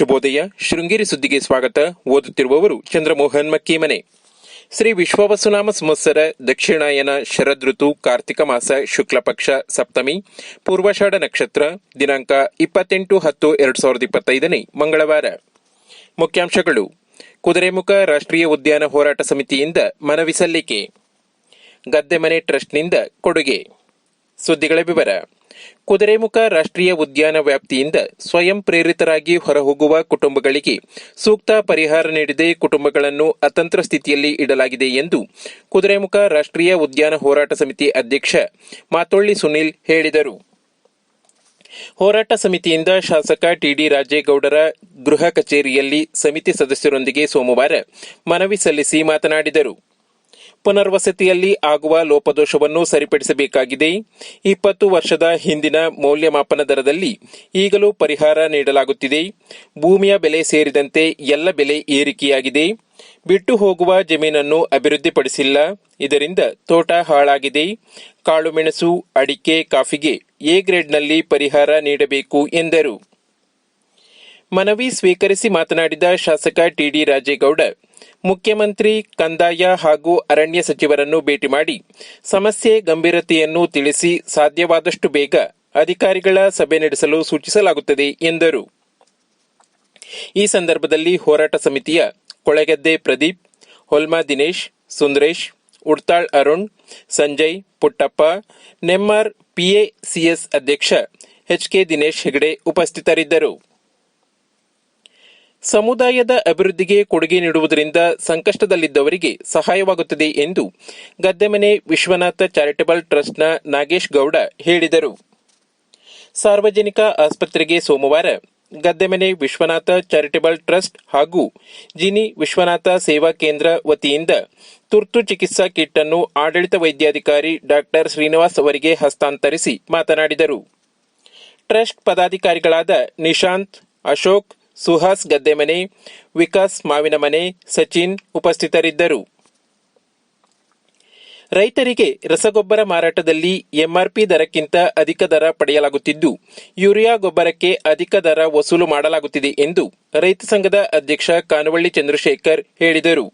ಶುಭೋದಯ. ಶೃಂಗೇರಿ ಸುದ್ದಿಗೆ ಸ್ವಾಗತ. ಓದುತ್ತಿರುವವರು ಚಂದ್ರಮೋಹನ್ ಮಕ್ಕೀಮನೆ. ಶ್ರೀ ವಿಶ್ವವಸುನಾಮ ಸಂವತ್ಸರ ದಕ್ಷಿಣಾಯನ ಶರದೃತು ಕಾರ್ತಿಕ ಮಾಸ, ಶುಕ್ಲ ಪಕ್ಷ, ಸಪ್ತಮಿ, ಪೂರ್ವಷಾಢ ನಕ್ಷತ್ರ, ದಿನಾಂಕ ಇಪ್ಪತ್ತೆಂಟು ಹತ್ತು ಎರಡು ಸಾವಿರದ ಇಪ್ಪತ್ತೈದನೇ ಮಂಗಳವಾರ. ಮುಖ್ಯಾಂಶಗಳು. ಕುದುರೆಮುಖ ರಾಷ್ಟ್ರೀಯ ಉದ್ಯಾನ ಹೋರಾಟ ಸಮಿತಿಯಿಂದ ಮನವಿ ಸಲ್ಲಿಕೆ. ಗದ್ದೆಮನೆ ಟ್ರಸ್ಟ್ನಿಂದ ಕೊಡುಗೆ. ಸುದ್ದಿಗಳ ವಿವರ. ಕುದುರೆಮುಖ ರಾಷ್ಟ್ರೀಯ ಉದ್ಯಾನ ವ್ಯಾಪ್ತಿಯಿಂದ ಸ್ವಯಂ ಪ್ರೇರಿತರಾಗಿ ಹೊರಹೋಗುವ ಕುಟುಂಬಗಳಿಗೆ ಸೂಕ್ತ ಪರಿಹಾರ ನೀಡದೆ ಕುಟುಂಬಗಳನ್ನು ಅತಂತ್ರ ಸ್ಥಿತಿಯಲ್ಲಿ ಇಡಲಾಗಿದೆ ಎಂದು ಕುದುರೆಮುಖ ರಾಷ್ಟ್ರೀಯ ಉದ್ಯಾನ ಹೋರಾಟ ಸಮಿತಿ ಅಧ್ಯಕ್ಷ ಮಾತೊಳ್ಳಿ ಸುನೀಲ್ ಹೇಳಿದರು. ಹೋರಾಟ ಸಮಿತಿಯಿಂದ ಶಾಸಕ ಟಿಡಿ ರಾಜೇಗೌಡರ ಗೃಹ ಕಚೇರಿಯಲ್ಲಿ ಸಮಿತಿ ಸದಸ್ಯರೊಂದಿಗೆ ಸೋಮವಾರ ಮನವಿ ಸಲ್ಲಿಸಿ ಮಾತನಾಡಿದರು. ಪುನರ್ವಸತಿಯಲ್ಲಿ ಆಗುವ ಲೋಪದೋಷವನ್ನು ಸರಿಪಡಿಸಬೇಕಾಗಿದೆ. ಇಪ್ಪತ್ತು ವರ್ಷದ ಹಿಂದಿನ ಮೌಲ್ಯಮಾಪನ ದರದಲ್ಲಿ ಈಗಲೂ ಪರಿಹಾರ ನೀಡಲಾಗುತ್ತಿದೆ. ಭೂಮಿಯ ಬೆಲೆ ಸೇರಿದಂತೆ ಎಲ್ಲ ಬೆಲೆ ಏರಿಕೆಯಾಗಿದೆ. ಬಿಟ್ಟು ಹೋಗುವ ಜಮೀನನ್ನು ಅಭಿವೃದ್ಧಿಪಡಿಸಿಲ್ಲ. ಇದರಿಂದ ತೋಟ ಹಾಳಾಗಿದೆ. ಕಾಳುಮೆಣಸು, ಅಡಿಕೆ, ಕಾಫಿಗೆ ಎ ಗ್ರೇಡ್ನಲ್ಲಿ ಪರಿಹಾರ ನೀಡಬೇಕು ಎಂದರು. ಮನವಿ ಸ್ವೀಕರಿಸಿ ಮಾತನಾಡಿದ ಶಾಸಕ ಟಿಡಿ ರಾಜೇಗೌಡ, ಮುಖ್ಯಮಂತ್ರಿ ಕಂದಾಯ ಹಾಗೂ ಅರಣ್ಯ ಸಚಿವರನ್ನು ಭೇಟಿ ಮಾಡಿ ಸಮಸ್ಯೆ ಗಂಭೀರತೆಯನ್ನು ತಿಳಿಸಿ ಸಾಧ್ಯವಾದಷ್ಟು ಬೇಗ ಅಧಿಕಾರಿಗಳ ಸಭೆ ನಡೆಸಲು ಸೂಚಿಸಲಾಗುತ್ತದೆ ಎಂದರು. ಈ ಸಂದರ್ಭದಲ್ಲಿ ಹೋರಾಟ ಸಮಿತಿಯ ಕೊಳೆಗದ್ದೆ ಪ್ರದೀಪ್, ಹೊಲ್ಮಾ ದಿನೇಶ್, ಸುಂದರೇಶ್, ಉಡ್ತಾಳ್ ಅರುಣ್, ಸಂಜಯ್, ಪುಟ್ಟಪ್ಪ, ನೆಮ್ಮಾರ್ ಪಿಎಸಿಎಸ್ ಅಧ್ಯಕ್ಷ ಎಚ್ಕೆ ದಿನೇಶ್ ಹೆಗಡೆ ಉಪಸ್ಥಿತರಿದ್ದರು. ಸಮುದಾಯದ ಅಭಿವೃದ್ಧಿಗೆ ಕೊಡುಗೆ ನೀಡುವುದರಿಂದ ಸಂಕಷ್ಟದಲ್ಲಿದ್ದವರಿಗೆ ಸಹಾಯವಾಗುತ್ತದೆ ಎಂದು ಗದ್ದೆಮನೆ ವಿಶ್ವನಾಥ ಚಾರಿಟಬಲ್ ಟ್ರಸ್ಟ್ನ ನಾಗೇಶ್ ಗೌಡ ಹೇಳಿದರು. ಸಾರ್ವಜನಿಕ ಆಸ್ಪತ್ರೆಗೆ ಸೋಮವಾರ ಗದ್ದೆಮನೆ ವಿಶ್ವನಾಥ ಚಾರಿಟಬಲ್ ಟ್ರಸ್ಟ್ ಹಾಗೂ ಜಿನಿ ವಿಶ್ವನಾಥ ಸೇವಾ ಕೇಂದ್ರ ವತಿಯಿಂದ ತುರ್ತು ಚಿಕಿತ್ಸಾ ಕಿಟ್ ಅನ್ನು ಆಡಳಿತ ವೈದ್ಯಾಧಿಕಾರಿ ಡಾಕ್ಟರ್ ಶ್ರೀನಿವಾಸ್ ಅವರಿಗೆ ಹಸ್ತಾಂತರಿಸಿ ಮಾತನಾಡಿದರು. ಟ್ರಸ್ಟ್ ಪದಾಧಿಕಾರಿಗಳಾದ ನಿಶಾಂತ್, ಅಶೋಕ್ ಸುಹಾಸ್ ಗದ್ದೆಮನೆ, ವಿಕಾಸ್ ಮಾವಿನಮನೆ, ಸಚಿನ್ ಉಪಸ್ಥಿತರಿದ್ದರು. ರೈತರಿಗೆ ರಸಗೊಬ್ಬರ ಮಾರಾಟದಲ್ಲಿ ಎಂಆರ್ಪಿ ದರಕ್ಕಿಂತ ಅಧಿಕ ದರ ಪಡೆಯಲಾಗುತ್ತಿದ್ದು, ಯೂರಿಯಾ ಗೊಬ್ಬರಕ್ಕೆ ಅಧಿಕ ದರ ವಸೂಲು ಮಾಡಲಾಗುತ್ತಿದೆ ಎಂದು ರೈತ ಸಂಘದ ಅಧ್ಯಕ್ಷ ಕಾನವಳ್ಳಿ ಚಂದ್ರಶೇಖರ್ ಹೇಳಿದರು.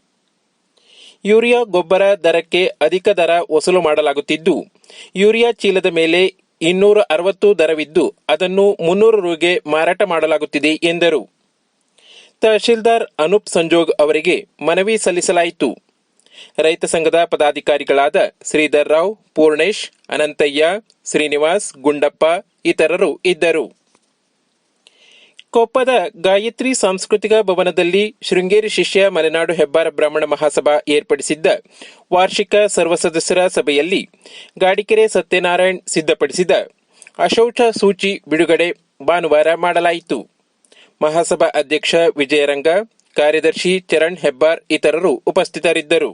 ಯೂರಿಯಾ ಗೊಬ್ಬರ ದರಕ್ಕೆ ಅಧಿಕ ದರ ವಸೂಲು ಮಾಡಲಾಗುತ್ತಿದ್ದು, ಯೂರಿಯಾ ಚೀಲದ ಮೇಲೆ ಇನ್ನೂರ ಅರವತ್ತು ದರವಿದ್ದು ಅದನ್ನು ಮುನ್ನೂರು ರುಗೆ ಮಾರಾಟ ಮಾಡಲಾಗುತ್ತಿದೆ ಎಂದರು. ತಹಶೀಲ್ದಾರ್ ಅನೂಪ್ ಸಂಜೋಗ್ ಅವರಿಗೆ ಮನವಿ ಸಲ್ಲಿಸಲಾಯಿತು. ರೈತ ಸಂಘದ ಪದಾಧಿಕಾರಿಗಳಾದ ಶ್ರೀಧರ್ ರಾವ್, ಪೂರ್ಣೇಶ್, ಅನಂತಯ್ಯ, ಶ್ರೀನಿವಾಸ್, ಗುಂಡಪ್ಪ ಇತರರು ಇದ್ದರು. ಕೊಪ್ಪದ ಗಾಯತ್ರಿ ಸಾಂಸ್ಕೃತಿಕ ಭವನದಲ್ಲಿ ಶೃಂಗೇರಿ ಶಿಷ್ಯ ಮಲೆನಾಡು ಹೆಬ್ಬಾರ ಬ್ರಾಹ್ಮಣ ಮಹಾಸಭಾ ಏರ್ಪಡಿಸಿದ್ದ ವಾರ್ಷಿಕ ಸರ್ವ ಸದಸ್ಯರ ಸಭೆಯಲ್ಲಿ ಗಾಡಿಕೆರೆ ಸತ್ಯನಾರಾಯಣ್ ಸಿದ್ಧಪಡಿಸಿದ ಅಶೌಚ ಸೂಚಿ ಬಿಡುಗಡೆ ಭಾನುವಾರ ಮಾಡಲಾಯಿತು. ಮಹಾಸಭಾ ಅಧ್ಯಕ್ಷ ವಿಜಯರಂಗ, ಕಾರ್ಯದರ್ಶಿ ಚರಣ್ ಹೆಬ್ಬಾರ್ ಇತರರು ಉಪಸ್ಥಿತರಿದ್ದರು.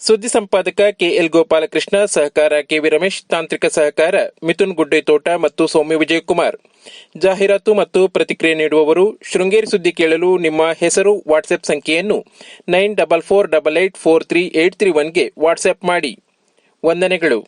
ಸುದ್ದಿ ಸಂಪಾದಕ ಕೆಎಲ್ ಗೋಪಾಲಕೃಷ್ಣ ಸಹಕಾರ ಕೆವಿ ರಮೇಶ್, ತಾಂತ್ರಿಕ ಸಹಕಾರ ಮಿಥುನ್ ಗುಡ್ಡೆತೋಟ ಮತ್ತು ಸೌಮ್ಯ ವಿಜಯಕುಮಾರ್. ಜಾಹೀರಾತು ಮತ್ತು ಪ್ರತಿಕ್ರಿಯೆ ನೀಡುವವರು ಶೃಂಗೇರಿ ಸುದ್ದಿ ಕೇಳಲು ನಿಮ್ಮ ಹೆಸರು ವಾಟ್ಸ್ಆಪ್ ಸಂಖ್ಯೆಯನ್ನು nine double four double eight four three eight three ಒನ್ಗೆ WhatsApp ಮಾಡಿ. ವಂದನೆಗಳು.